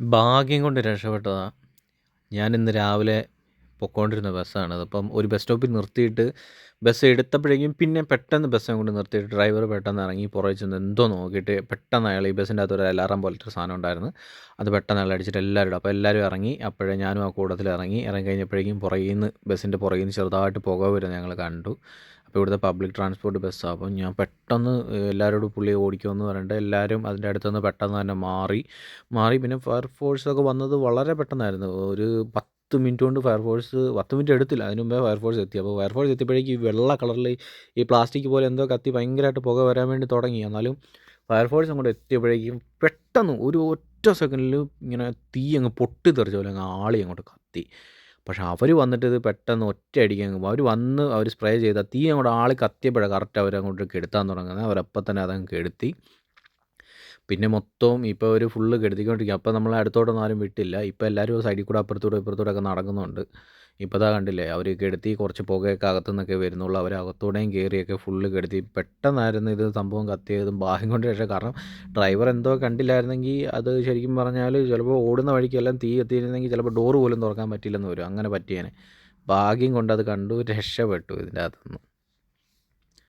ഭാഗ്യം കൊണ്ട് രക്ഷപ്പെട്ടതാണ് ഇന്ന് രാവിലെ പൊക്കോണ്ടിരുന്ന ബസ്സാണ് അപ്പം ഒരു ബസ് സ്റ്റോപ്പിൽ നിർത്തിയിട്ട് ബസ് എടുത്തപ്പോഴേക്കും പിന്നെ പെട്ടെന്ന് ബസ് അങ്ങോട്ട് നിർത്തിയിട്ട് ഡ്രൈവർ പെട്ടെന്ന് ഇറങ്ങി പുറകെ ചെന്ന് എന്തോ നോക്കിയിട്ട് പെട്ടെന്ന് അയാൾ ഈ ബസ്സിന്റെ അകത്ത് ഒരു അലാറം പോലത്തെ ഒരു സാധനം ഉണ്ടായിരുന്നു. അത് പെട്ടെന്ന് അയാൾ അടിച്ചിട്ട് എല്ലാവരും അപ്പോൾ എല്ലാവരും ഇറങ്ങി. അപ്പോഴേ ഞാനും ആ കൂടത്തിൽ ഇറങ്ങി. ഇറങ്ങി കഴിഞ്ഞപ്പോഴേക്കും പുറകിൽ നിന്ന് ബസ്സിന്റെ പുറകിൽ നിന്ന് ചെറുതായിട്ട് പുക വരുന്നത് ഞങ്ങൾ കണ്ടു. അപ്പോൾ ഇവിടുത്തെ പബ്ലിക് ട്രാൻസ്പോർട്ട് ബസ്സാണ്. അപ്പം ഞാൻ പെട്ടെന്ന് എല്ലാവരോടും പുള്ളി ഓടിക്കുമെന്ന് പറഞ്ഞിട്ട് എല്ലാവരും അതിന്റെ അടുത്തുനിന്ന് പെട്ടെന്ന് തന്നെ മാറി. മാറി പിന്നെ ഫയർ ഫോഴ്സൊക്കെ വന്നത് വളരെ പെട്ടെന്നായിരുന്നു. ഒരു 10 മിനിറ്റ് കൊണ്ട് ഫയർഫോഴ്സ് 10 മിനിറ്റ് എടുത്തില്ല. അതിന് മുമ്പേ ഫയർഫോഴ്സ് എത്തി. അപ്പോൾ ഫയർഫോഴ്സ് എത്തിയപ്പോഴേക്കും ഈ വെള്ള കളറിൽ ഈ പ്ലാസ്റ്റിക് പോലെ എന്തോ കത്തി ഭയങ്കരമായിട്ട് പുക വരാൻ വേണ്ടി തുടങ്ങി. എന്നാലും ഫയർഫോഴ്സ് അങ്ങോട്ട് എത്തിയപ്പോഴേക്കും പെട്ടെന്ന് ഒരു ഒറ്റ സെക്കൻഡിൽ ഇങ്ങനെ തീ അങ്ങ് പൊട്ടി തെറിച്ച പോലെ അങ്ങ് ആളി അങ്ങോട്ട് കത്തി. പക്ഷെ അവർ വന്നിട്ട് ഇത് പെട്ടെന്ന് അങ്ങ് അവർ വന്ന് അവർ സ്പ്രേ ചെയ്ത തീ അങ്ങോട്ട് ആളി കത്തിയപ്പോഴാണ് കറക്റ്റ് അവരങ്ങോട്ട് കെടുത്താൻ തുടങ്ങുന്നത്. അവരപ്പം തന്നെ അതങ്ങ് കെടുത്തി. പിന്നെ മൊത്തവും ഇപ്പോൾ ഒരു ഫുള്ള് കെടുത്തിക്കൊണ്ടിരിക്കുക. അപ്പോൾ നമ്മളെ അടുത്തോട്ടൊന്നും ആരും വിട്ടില്ല. ഇപ്പോൾ എല്ലാവരും സൈഡിൽ കൂടെ അപ്പുറത്തൂടെ ഇപ്പുറത്തൂടെ ഒക്കെ നടക്കുന്നുണ്ട്. ഇപ്പോൾ അതാ കണ്ടില്ലേ അവർ കെടുത്തി കുറച്ച് പുകയൊക്കെ അകത്തു നിന്നൊക്കെ വരുന്നുള്ളൂ. അവർ അകത്തൂടെയും കയറിയൊക്കെ ഫുള്ള് കെടുത്തി. പെട്ടെന്നായിരുന്നു ഇത് സംഭവം കത്തിയതും ബാഹ്യം കൊണ്ട് രക്ഷ. കാരണം ഡ്രൈവർ എന്തോ കണ്ടില്ലായിരുന്നെങ്കിൽ അത് ശരിക്കും പറഞ്ഞാൽ ചിലപ്പോൾ ഓടുന്ന വഴിക്കെല്ലാം തീ എത്തിയിരുന്നെങ്കിൽ ചിലപ്പോൾ ഡോറ് പോലും തുറക്കാൻ പറ്റില്ലെന്ന് വരും. അങ്ങനെ പറ്റിയേനെ. ഭാഗ്യം കൊണ്ട് അത് കണ്ടു രക്ഷപ്പെട്ടു ഇതിന്റെ അകത്തുനിന്ന്.